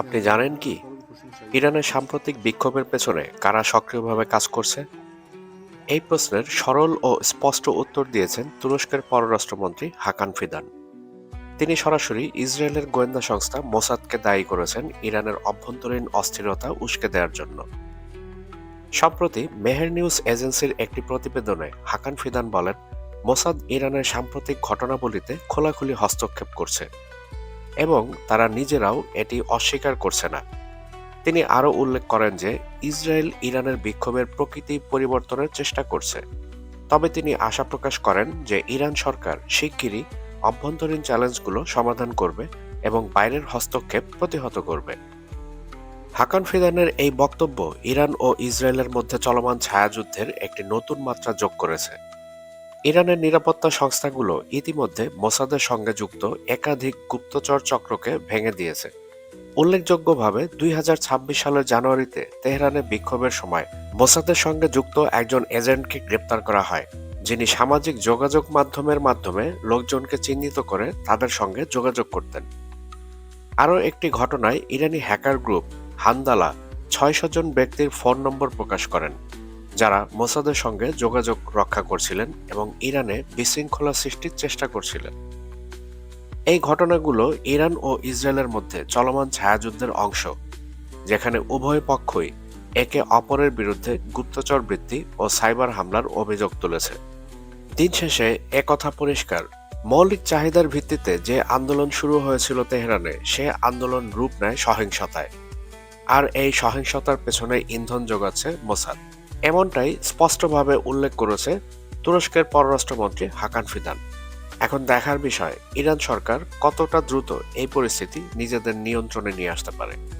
আপনি জানেন কি? ইরানের সাম্প্রতিক বিক্ষোভের পেছনে কারা সক্রিয়ভাবে কাজ করছে? এই প্রশ্নের সরল ও স্পষ্ট উত্তর দিয়েছেন তুরস্কের পররাষ্ট্রমন্ত্রী হাকান ফিদান। তিনি সরাসরি ইসরায়েলের গোয়েন্দা সংস্থা মোসাদকে দায়ী করেছেন ইরানের অভ্যন্তরীণ অস্থিরতা উস্কে দেওয়ার জন্য। সম্প্রতি মেহের নিউজ এজেন্সির একটি প্রতিবেদনে হাকান ফিদান বলেন, মোসাদ ইরানের সাম্প্রতিক ঘটনাবলিতে খোলাখুলি হস্তক্ষেপ করছে। এবং তারা নিজেরাও এটি অস্বীকার করছে না। তিনি আরও উল্লেখ করেন যে, ইসরায়েল ইরানের বিক্ষোভের প্রকৃতি পরিবর্তনের চেষ্টা করছে। তবে তিনি আশা প্রকাশ করেন যে, ইরান সরকার শিগগিরই অভ্যন্তরীণ চ্যালেঞ্জগুলো সমাধান করবে এবং বাইরের হস্তক্ষেপ প্রতিহত করবে। হাকান ফিদানের এই বক্তব্য ইরান ও ইসরায়েলের মধ্যে চলমান ছায়াযুদ্ধের একটি নতুন মাত্রা যোগ করেছে। ইরানের নিরাপত্তা সংস্থাগুলো ইতিমধ্যে মোসাদের সঙ্গে যুক্ত একাধিক গুপ্তচর চক্রকে ভেঙে দিয়েছে। উল্লেখযোগ্যভাবে দুই হাজার ছাব্বিশ সালের জানুয়ারিতে তেহরানে বিক্ষোভের সময় মোসাদের সঙ্গে যুক্ত একজন এজেন্টকে গ্রেপ্তার করা হয়, যিনি সামাজিক যোগাযোগ মাধ্যমের মাধ্যমে লোকজনকে চিহ্নিত করে তাদের সঙ্গে যোগাযোগ করতেন। আরও একটি ঘটনায় ইরানি হ্যাকার গ্রুপ হান্দালা ছয়শো জন ব্যক্তির ফোন নম্বর প্রকাশ করেন। যারা মোসাদের সঙ্গে যোগাযোগ রক্ষা করছিলেন এবং ইরানে বিশৃঙ্খলা সৃষ্টির চেষ্টা করছিলেন। এই ঘটনাগুলো ইরান ও ইসরায়েলের মধ্যে চলমান ছায়াযুদ্ধের অংশ, যেখানে উভয় পক্ষই একে অপরের বিরুদ্ধে গুপ্তচর বৃত্তি ও সাইবার হামলার অভিযোগ তুলেছে। দিন শেষে একথা পরিষ্কার। মৌলিক চাহিদার ভিত্তিতে যে আন্দোলন শুরু হয়েছিল তেহরানে, সে আন্দোলন রূপ নেয় সহিংসতায়। আর এই সহিংসতার পেছনে ইন্ধন যোগাচ্ছে মোসাদ। এমনটাই স্পষ্টভাবে উল্লেখ করেছে তুরস্কের পররাষ্ট্রমন্ত্রী হাকান ফিদান। এখন দেখার বিষয়, ইরান সরকার কতটা দ্রুত এই পরিস্থিতি নিজেদের নিয়ন্ত্রণে নিয়ে আসতে পারে।